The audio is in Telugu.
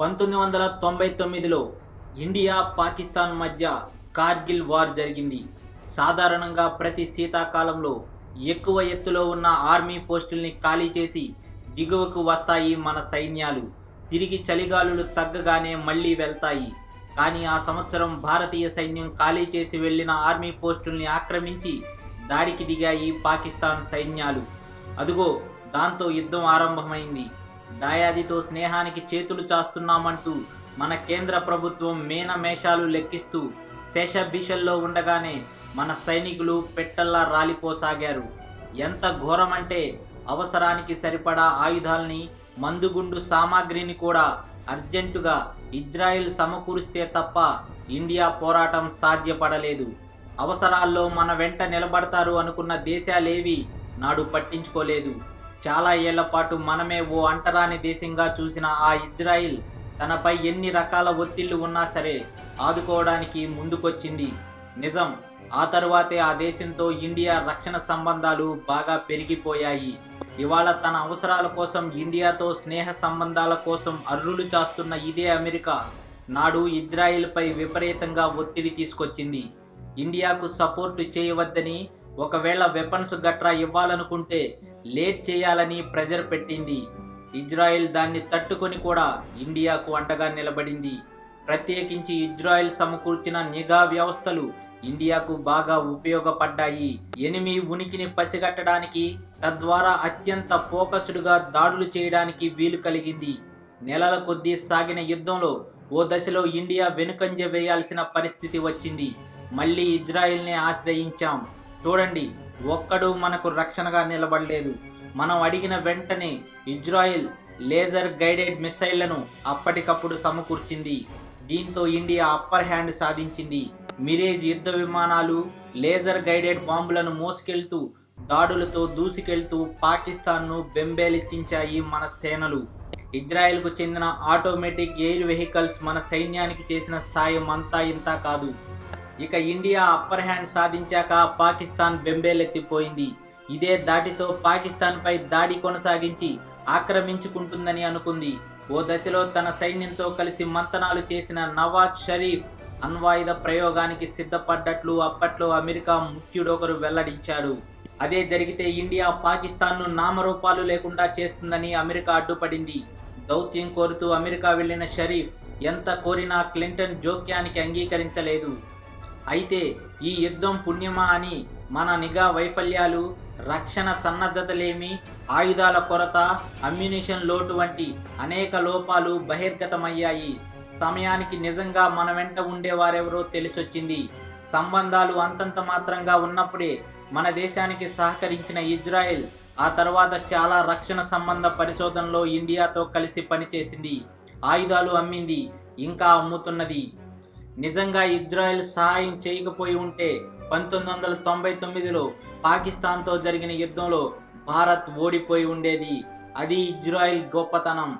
పంతొమ్మిది వందల తొంభై తొమ్మిదిలో ఇండియా పాకిస్తాన్ మధ్య కార్గిల్ వార్ జరిగింది. సాధారణంగా ప్రతి శీతాకాలంలో ఎక్కువ ఎత్తులో ఉన్న ఆర్మీ పోస్టుల్ని ఖాళీ చేసి దిగువకు వస్తాయి మన సైన్యాలు. తిరిగి చలిగాలులు తగ్గగానే మళ్ళీ వెళ్తాయి. కానీ ఆ సంవత్సరం భారతీయ సైన్యం ఖాళీ చేసి వెళ్ళిన ఆర్మీ పోస్టుల్ని ఆక్రమించి దాడికి దిగాయి పాకిస్తాన్ సైన్యాలు. అదుగో దాంతో యుద్ధం ఆరంభమైంది. దాయాదితో స్నేహానికి చేతులు చాస్తున్నామంటూ మన కేంద్ర ప్రభుత్వం మేనమేషాలు లెక్కిస్తూ శేషభిషల్లో ఉండగానే మన సైనికులు పెట్టల్లా రాలిపోసాగారు. ఎంత ఘోరమంటే అవసరానికి సరిపడా ఆయుధాల్ని మందుగుండు సామాగ్రిని కూడా అర్జెంటుగా ఇజ్రాయెల్ సమకూరిస్తే తప్ప ఇండియా పోరాటం సాధ్యపడలేదు. అవసరాల్లో మన వెంట నిలబడతారు అనుకున్న దేశాలేవి నాడు పట్టించుకోలేదు. చాలా ఏళ్ళ పాటు మనమే ఓ అంటరాని దేశంగా చూసిన ఆ ఇజ్రాయిల్ తనపై ఎన్ని రకాల ఒత్తిళ్ళు ఉన్నా సరే ఆదుకోవడానికి ముందుకొచ్చింది. నిజం ఆ తరువాతే ఆ దేశంతో ఇండియా రక్షణ సంబంధాలు బాగా పెరిగిపోయాయి. ఇవాళ తన అవసరాల కోసం ఇండియాతో స్నేహ సంబంధాల కోసం అర్రులు చాస్తున్న ఇదే అమెరికా నాడు ఇజ్రాయిల్పై విపరీతంగా ఒత్తిడి తీసుకొచ్చింది. ఇండియాకు సపోర్టు చేయవద్దని ఒకవేళ వెపన్స్ గట్రా ఇవ్వాలనుకుంటే లేట్ చేయాలని ప్రెజర్ పెట్టింది. ఇజ్రాయెల్ దాన్ని తట్టుకొని కూడా ఇండియాకు అంటగా నిలబడింది. ప్రత్యేకించి ఇజ్రాయెల్ సమకూర్చిన నిఘా వ్యవస్థలు ఇండియాకు బాగా ఉపయోగపడ్డాయి. ఎనిమి ఉనికిని పసిగట్టడానికి తద్వారా అత్యంత ఫోకస్డ్గా దాడులు చేయడానికి వీలు కలిగింది. నెలల కొద్దీ సాగిన యుద్ధంలో ఓ దశలో ఇండియా వెనుకంజ వేయాల్సిన పరిస్థితి వచ్చింది. మళ్ళీ ఇజ్రాయెల్ని ఆశ్రయించాం. చూడండి ఒక్కడు మనకు రక్షణగా నిలబడలేదు. మనం అడిగిన వెంటనే ఇజ్రాయెల్ లేజర్ గైడెడ్ మిసైళ్ళను అప్పటికప్పుడు సమకూర్చింది. దీంతో ఇండియా అప్పర్ హ్యాండ్ సాధించింది. మిరేజ్ యుద్ధ విమానాలు లేజర్ గైడెడ్ బాంబులను మోసుకెళ్తూ దాడులతో దూసుకెళ్తూ పాకిస్తాన్ను బెంబేలెత్తించాయి మన సేనలు. ఇజ్రాయెల్కు చెందిన ఆటోమేటిక్ ఎయిర్ వెహికల్స్ మన సైన్యానికి చేసిన సాయం అంతా ఇంతా కాదు. ఇక ఇండియా అప్పర్ హ్యాండ్ సాధించాక పాకిస్తాన్ బెంబేలెత్తిపోయింది. ఇదే దాటితో పాకిస్తాన్పై దాడి కొనసాగించి ఆక్రమించుకుంటుందని అనుకుంది. ఓ దశలో తన సైన్యంతో కలిసి మంతనాలు చేసిన నవాజ్ షరీఫ్ అణ్వాయుధ ప్రయోగానికి సిద్ధపడ్డట్లు అప్పట్లో అమెరికా ముఖ్యుడొకరు వెల్లడించాడు అదే జరిగితే ఇండియా పాకిస్తాన్ను నామరూపాలు లేకుండా చేస్తుందని అమెరికా అడ్డుపడింది. దౌత్యం కోరుతూ అమెరికా వెళ్ళిన షరీఫ్ ఎంత కోరినా క్లింటన్ జోక్యానికి అంగీకరించలేదు. అయితే ఈ యుద్ధం పుణ్యమా అని మన నిఘా వైఫల్యాలు రక్షణ సన్నద్ధతలేమి ఆయుధాల కొరత అమ్యునిషన్ లోటు వంటి అనేక లోపాలు బహిర్గతమయ్యాయి. సమయానికి నిజంగా మన వెంట ఉండేవారెవరో తెలిసొచ్చింది. సంబంధాలు అంతంత మాత్రంగా ఉన్నప్పుడే మన దేశానికి సహకరించిన ఇజ్రాయెల్ ఆ తర్వాత చాలా రక్షణ సంబంధ పరిశోధనలో ఇండియాతో కలిసి పనిచేసింది. ఆయుధాలు అమ్మింది ఇంకా అమ్ముతున్నది. నిజంగా ఇజ్రాయెల్ సహాయం చేయకపోయి ఉంటే పంతొమ్మిది వందల తొంభై తొమ్మిదిలో పాకిస్తాన్తో జరిగిన యుద్ధంలో భారత్ ఓడిపోయి ఉండేది. అది ఇజ్రాయెల్ గొప్పతనం.